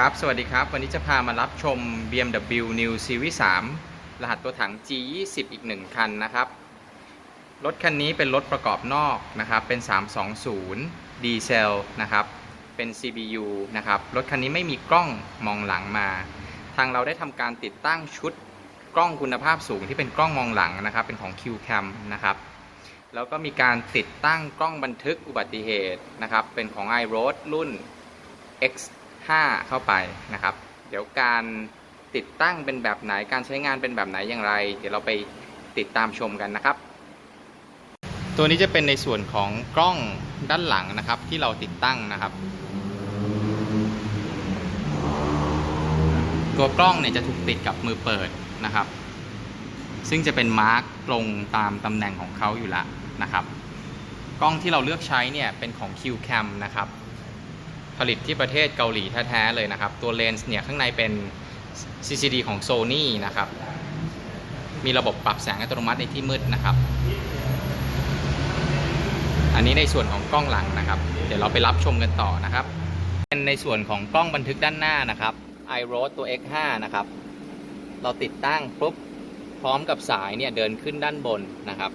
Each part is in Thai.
ครับ สวัสดีครับ วันนี้จะพามารับชม BMW New Series 3 รหัสตัวถัง G20 อีก 1 คันนะครับ รถคันนี้เป็นรถประกอบนอกนะครับ เป็น 320 ดีเซลนะครับ เป็น CBU นะครับ รถคันนี้ไม่มีกล้องมองหลังมา ทางเราได้ทำการติดตั้งชุดกล้องคุณภาพสูงที่เป็นกล้องมองหลังนะครับ เป็นของ QCam นะครับ แล้วก็มีการติดตั้งกล้องบันทึกอุบัติเหตุนะครับ เป็นของ iRoad รุ่น x 5 เข้าไปนะครับ เดี๋ยวการติดตั้งเป็นแบบไหนการใช้งานเป็นแบบไหนอย่างไร เดี๋ยวเราไปติดตามชมกันนะครับ ตัวนี้จะเป็นในส่วนของกล้องด้านหลังนะครับ ที่เราติดตั้งนะครับ ตัวกล้องเนี่ยจะถูกติดกับมือเปิดนะครับ ซึ่งจะเป็นมาร์กตรงตามตำแหน่งของเขาอยู่แล้วนะครับ กล้องที่เราเลือกใช้เนี่ยเป็นของ QCam นะครับ ผลิตที่ประเทศเกาหลีแท้ๆเลยนะครับ ตัวเลนส์เนี่ยข้างในเป็น CCD ของ Sony นะครับ มีระบบปรับแสงอัตโนมัติในที่มืดนะครับ อันนี้ในส่วนของกล้องหลังนะครับ เดี๋ยวเราไปรับชมกันต่อนะครับ เป็นในส่วนของกล้องบันทึกด้านหน้านะครับ iRoad ตัว X5 นะครับ เราติดตั้งปุ๊บพร้อมกับสายเนี่ยเดินขึ้นด้านบนนะครับ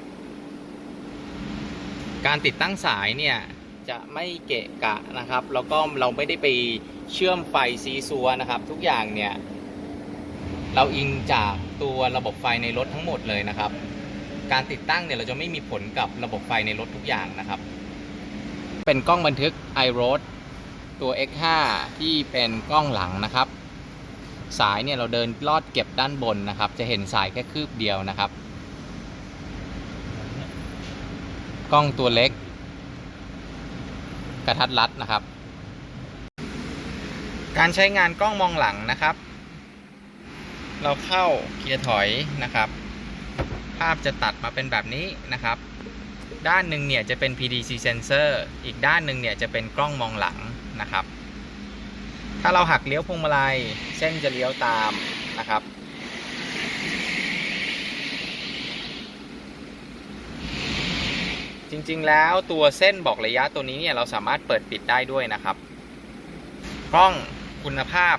การติดตั้งสายเนี่ย จะไม่เกะกะนะครับ แล้วก็เราไม่ได้ไปเชื่อมไฟซีซัวนะครับ ทุกอย่างเนี่ย เราอิงจากตัวระบบไฟในรถทั้งหมดเลยนะครับ การติดตั้งเนี่ยเราจะไม่มีผลกับระบบไฟในรถทุกอย่างนะครับ เป็นกล้องบันทึก iRoad ตัว X5 ที่เป็นกล้องหลังนะครับ สายเนี่ยเราเดินลอดเก็บด้านบนนะครับ จะเห็นสายแค่คืบเดียวนะครับ กล้องตัวเล็กก ระทัดรัดนะครับ การใช้งานกล้องมองหลังนะครับ เราเข้าเกียร์ถอยนะครับ ภาพจะตัดมาเป็นแบบนี้นะครับ ด้านหนึ่งเนี่ยจะเป็น PDC sensor อีกด้านหนึ่งเนี่ยจะเป็นกล้องมองหลังนะครับ ถ้าเราหักเลี้ยวพวงมาลัยเส้นจะเลี้ยวตามนะครับ จริงๆ แล้วตัวเส้นบอกระยะตัวนี้เนี่ยเราสามารถเปิดปิดได้ด้วยนะครับ กล้องคุณภาพ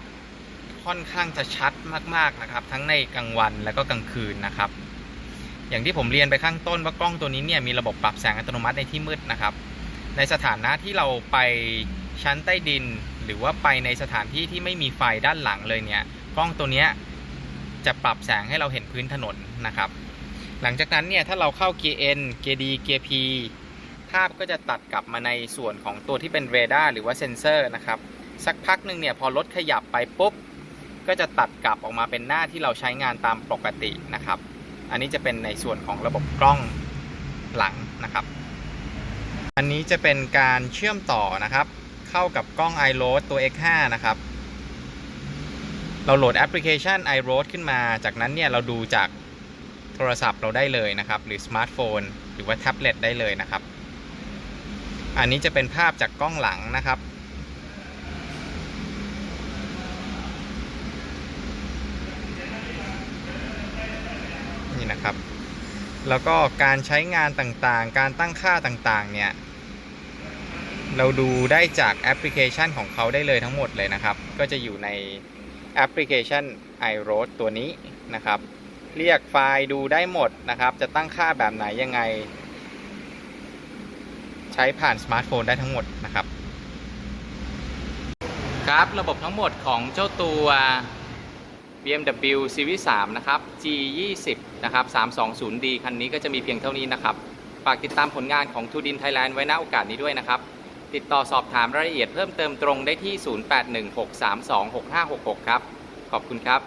ค่อนข้างจะชัดมากๆนะครับ ทั้งในกลางวันและก็กลางคืนนะครับ อย่างที่ผมเรียนไปข้างต้นว่ากล้องตัวนี้เนี่ยมีระบบปรับแสงอัตโนมัติในที่มืดนะครับ ในสถานะที่เราไปชั้นใต้ดิน หรือว่าไปในสถานที่ที่ไม่มีไฟด้านหลังเลยเนี่ยกล้องตัวนี้จะปรับแสงให้เราเห็นพื้นถนนนะครับ หลังจากนั้นเนี่ยถ้าเราเข้าเกียร์ N เกียร์ D เกียร์ P ภาพก็จะตัดกลับมาในส่วนของตัวที่เป็นเรดาร์หรือว่าเซนเซอร์นะครับ สักพักหนึ่งเนี่ยพอรถขยับไปปุ๊บ ก็จะตัดกลับออกมาเป็นหน้าที่เราใช้งานตามปกตินะครับ อันนี้จะเป็นในส่วนของระบบกล้องหลังนะครับ อันนี้จะเป็นการเชื่อมต่อนะครับ เข้ากับกล้อง iRoad ตัว X5 นะครับ เราโหลดแอปพลิเคชัน iRoad ขึ้นมา จากนั้นเนี่ยเราดูจาก โทรศัพท์เราได้เลยนะครับ หรือสมาร์ทโฟน หรือว่าแท็บเล็ตได้เลยนะครับ อันนี้จะเป็นภาพจากกล้องหลังนะครับ นี่นะครับ แล้วก็การใช้งานต่างๆ การตั้งค่าต่างๆ เนี่ยเราดูได้จากแอปพลิเคชันของเขาได้เลยทั้งหมดเลยนะครับ ก็จะอยู่ในแอปพลิเคชัน iRoad ตัวนี้นะครับ เรียกไฟล์ดูได้หมดนะครับ จะตั้งค่าแบบไหนยังไง ใช้ผ่านสมาร์ทโฟนได้ทั้งหมดนะครับ ครับระบบทั้งหมดของเจ้าตัว BMW Series 3 นะครับ G20 นะครับ 320D คันนี้ก็จะมีเพียงเท่านี้นะครับ ฝากติดตามผลงานของทูดินไทยแลนด์ไว้ณโอกาสนี้ด้วยนะครับ ติดต่อสอบถามรายละเอียดเพิ่มเติมตรงได้ที่ 0816326566 ครับ ขอบคุณครับ